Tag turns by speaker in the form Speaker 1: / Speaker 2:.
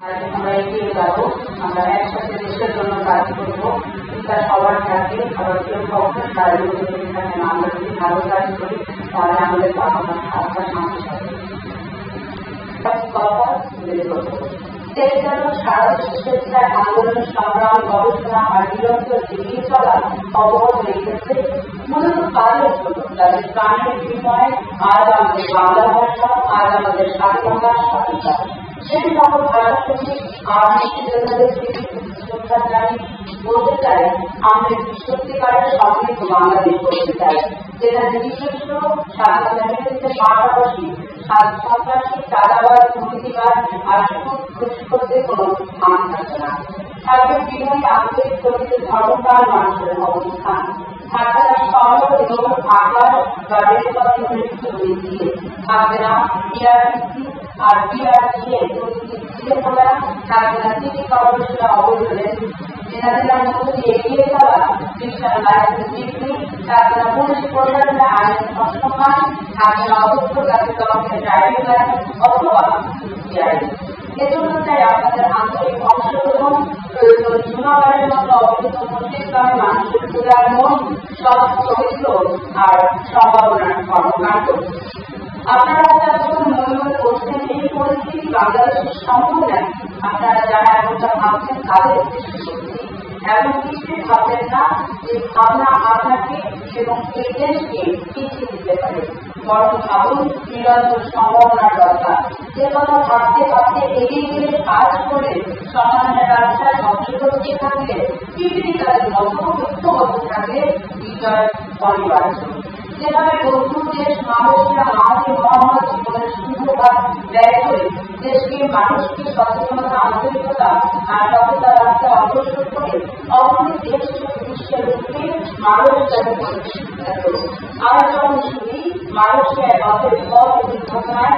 Speaker 1: আর আমরা এগিয়ে যাবো আমরা একসাথে দেশের জন্য কাজ করবো এটা সবার কাছে আবার কেউ কখন দাঁড়িয়ে থাকেন আমরা যদি ভালো কাজ করি তাহলে আমাদের বাবা মা আত্মা শান্তি পাবে কথা তুলে ধরবো সেই জন্য সারা দেশে স্বেচ্ছায় আন্দোলন সংগ্রাম গবেষণা আর নিরন্তর এগিয়ে চলা অবহত রেখেছে মূলত তাদের জন্য তাদের প্রাণের বিনিময়ে আজ আমাদের বাংলা ভাষা আজ আমাদের স্বাধীনতা স্বাধীনতা সকল ভাষাপ্রেমী আর মুক্তিযোদ্ধাদের প্রতি শ্রদ্ধা জানি, বলতে চাই আমরা সত্যিকারের সমৃদ্ধ বাংলাদেশ করতে চাই। যেটা নিজস্ব স্বাধীনতা নেতৃত্বের পাশাপাশি সন্ত্রাসী চাঁদাবাদ দুর্নীতিবাদ আর সুদ করতে কোনো স্থান থাকে না। থাকবে বিনয়ী আন্তরিক চরিত্রে ধর্মকার মানুষের অবস্থান। থাকবে না শহর এবং আকার और DRDA, so CA program has nothing in common with the old students. Dinadila Nuku ADA Kala, Fictional Life Degree, has an opponent program and an optional one, has an output program to come to the driving life of the DRDA. ये तो होता है आपका answer প্রয়োজন মতো মুসলিম মানুষের মন সব চরিত্র আর সম্ভাবনার কর্মকাণ্ড আপনারা যখন মনে মনে করছেন এই পরিস্থিতি বাংলাদেশের সম্ভব আপনারা যারা এমনটা ভাবছেন তাদের উদ্দেশ্য সত্যি এমন কিছুই ভাববেন না যে ভাবনা আপনাকে এবং এই দেশকে পিছিয়ে দিতে পারে বরং ভাবুন নিরন্তর সম্ভাবনার দরকার যে কথা ভাবতে ভাবতে এগিয়ে গেলে কাজ করে সমাধানের ব্যবসায় অগ্রগতি থাকলে পৃথিবী তাদের মতো ঐক্যবদ্ধ থাকলে বিজয় অনিবার্য যেভাবে বন্ধু দেশ, মানুষরা মাঝে মহামারী জীবনের সুন্দরভাব ব্যয় করে, দেশকে মানুষকে সচেতনতা, আন্তরিকতা আর সততা রাখতে অগ্রসর করে অবশ্যই দেশ বিশ্বের রূপে মানুষ যাতে আমরা যখন শুনি মানুষের মতের পথ দুর্ঘটনায়